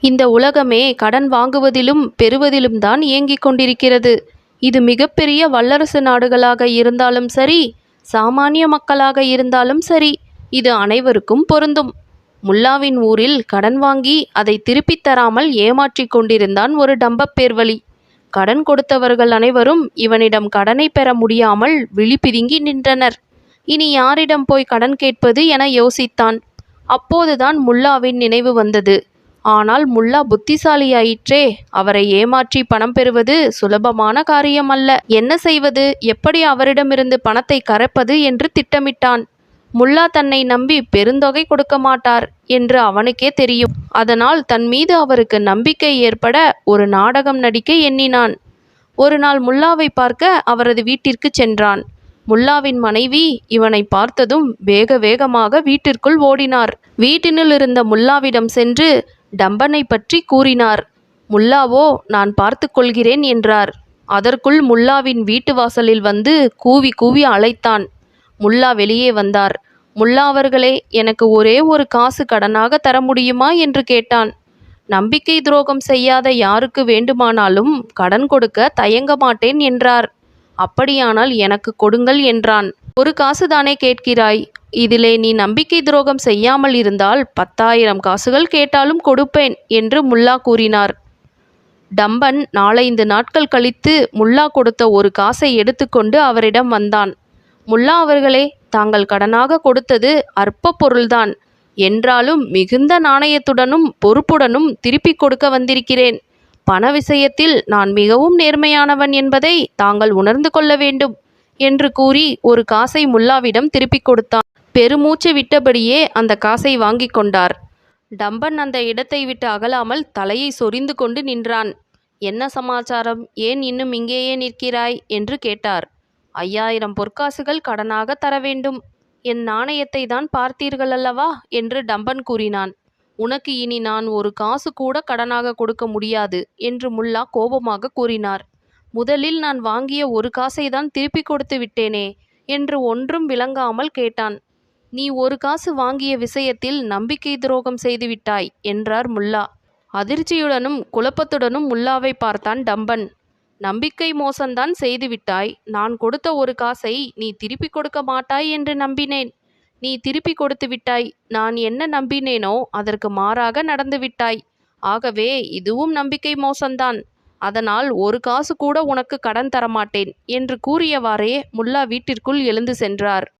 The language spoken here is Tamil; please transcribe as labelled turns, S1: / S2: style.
S1: இந்த உலகமே கடன் வாங்குவதிலும் பெறுவதிலும் தான் இயங்கிக் கொண்டிருக்கிறது. இது மிகப்பெரிய வல்லரசு நாடுகளாக இருந்தாலும் சரி சாமானிய மக்களாக இருந்தாலும் சரி இது அனைவருக்கும் பொருந்தும். முல்லாவின் ஊரில் கடன் வாங்கி அதை திருப்பித் தராமல் ஏமாற்றிக் கொண்டிருந்தான் ஒரு டம்பப்பேர்வழி கடன் கொடுத்தவர்கள் அனைவரும் இவனிடம் கடனை பெற முடியாமல் விழி பிதுங்கி நின்றனர். இனி யாரிடம் போய் கடன் கேட்பது என யோசித்தான். அப்போதுதான் முல்லாவின் நினைவு வந்தது. ஆனால் முல்லா புத்திசாலியாயிற்றே அவரை ஏமாற்றி பணம் பெறுவது சுலபமான காரியமல்ல. என்ன செய்வது? எப்படி அவரிடமிருந்து பணத்தை கரைப்பது என்று திட்டமிட்டான். முல்லா தன்னை நம்பி பெருந்தொகை கொடுக்க மாட்டார் என்று அவனுக்கே தெரியும். அதனால் தன் மீது அவருக்கு நம்பிக்கை ஏற்பட ஒரு நாடகம் நடிக்க எண்ணினான். ஒரு நாள் முல்லாவை பார்க்க அவரது வீட்டிற்கு சென்றான். முல்லாவின் மனைவி இவனை பார்த்ததும் வேக வேகமாக வீட்டிற்குள் ஓடினார். வீட்டினுள் இருந்த முல்லாவிடம் சென்று டம்பனை பற்றி கூறினார். முல்லாவோ நான் பார்த்து கொள்கிறேன் என்றார். அதற்குள் முல்லாவின் வீட்டு வாசலில் வந்து கூவி கூவி அழைத்தான். முல்லா வெளியே வந்தார். முல்லா அவர்களே எனக்கு ஒரே ஒரு காசு கடனாக தர முடியுமா? என்று கேட்டான். நம்பிக்கை துரோகம் செய்யாத யாருக்கு வேண்டுமானாலும் கடன் கொடுக்க தயங்க மாட்டேன் என்றார். அப்படியானால் எனக்கு கொடுங்கள் என்றான். ஒரு காசு தானே கேட்கிறாய்? இதிலே நீ நம்பிக்கை துரோகம் செய்யாமல் இருந்தால் பத்தாயிரம் காசுகள் கேட்டாலும் கொடுப்பேன் என்று முல்லா கூறினார். டம்பன் நாலைந்து நாட்கள் கழித்து முல்லா கொடுத்த ஒரு காசை எடுத்துக்கொண்டு அவரிடம் வந்தான். முல்லா அவர்களே தாங்கள் கடனாக கொடுத்தது அற்ப பொருள்தான். என்றாலும் மிகுந்த நாணயத்துடனும் பொறுப்புடனும் திருப்பிக் கொடுக்க வந்திருக்கிறேன். பண விஷயத்தில் நான் மிகவும் நேர்மையானவன் என்பதை தாங்கள் உணர்ந்து கொள்ள வேண்டும் என்று கூறி ஒரு காசை முல்லாவிடம் திருப்பிக் கொடுத்தான். பெருமூச்சு விட்டபடியே அந்த காசை வாங்கிக் கொண்டார். டம்பன் அந்த இடத்தை விட்டு அகலாமல் தலையை சொரிந்து கொண்டு நின்றான். என்ன சமாச்சாரம்? ஏன் இன்னும் இங்கேயே நிற்கிறாய்? என்று கேட்டார். ஐயாயிரம் பொற்காசுகள் கடனாக தர வேண்டும். என் நாணயத்தை தான் பார்த்தீர்கள் அல்லவா என்று டம்பன் கூறினான். உனக்கு இனி நான் ஒரு காசு கூட கடனாக கொடுக்க முடியாது என்று முல்லா கோபமாக கூறினார். முதலில் நான் வாங்கிய ஒரு காசை தான் திருப்பி கொடுத்து விட்டேனே என்று ஒன்றும் விளங்காமல் கேட்டான். நீ ஒரு காசு வாங்கிய விஷயத்தில் நம்பிக்கை துரோகம் செய்துவிட்டாய் என்றார் முல்லா. அதிர்ச்சியுடனும் குழப்பத்துடனும் முல்லாவை பார்த்தான் டம்பன். நம்பிக்கை மோசம்தான் செய்துவிட்டாய் நான் கொடுத்த ஒரு காசை நீ திருப்பி கொடுக்க மாட்டாய் என்று நம்பினேன். நீ திருப்பி கொடுத்து விட்டாய். நான் என்ன நம்பினேனோ அதற்கு மாறாக நடந்து விட்டாய். ஆகவே இதுவும் நம்பிக்கை மோசம்தான். அதனால் ஒரு காசு கூட உனக்கு கடன் தரமாட்டேன் என்று கூறியவாறே முல்லா வீட்டிற்குள் எழுந்து சென்றார்.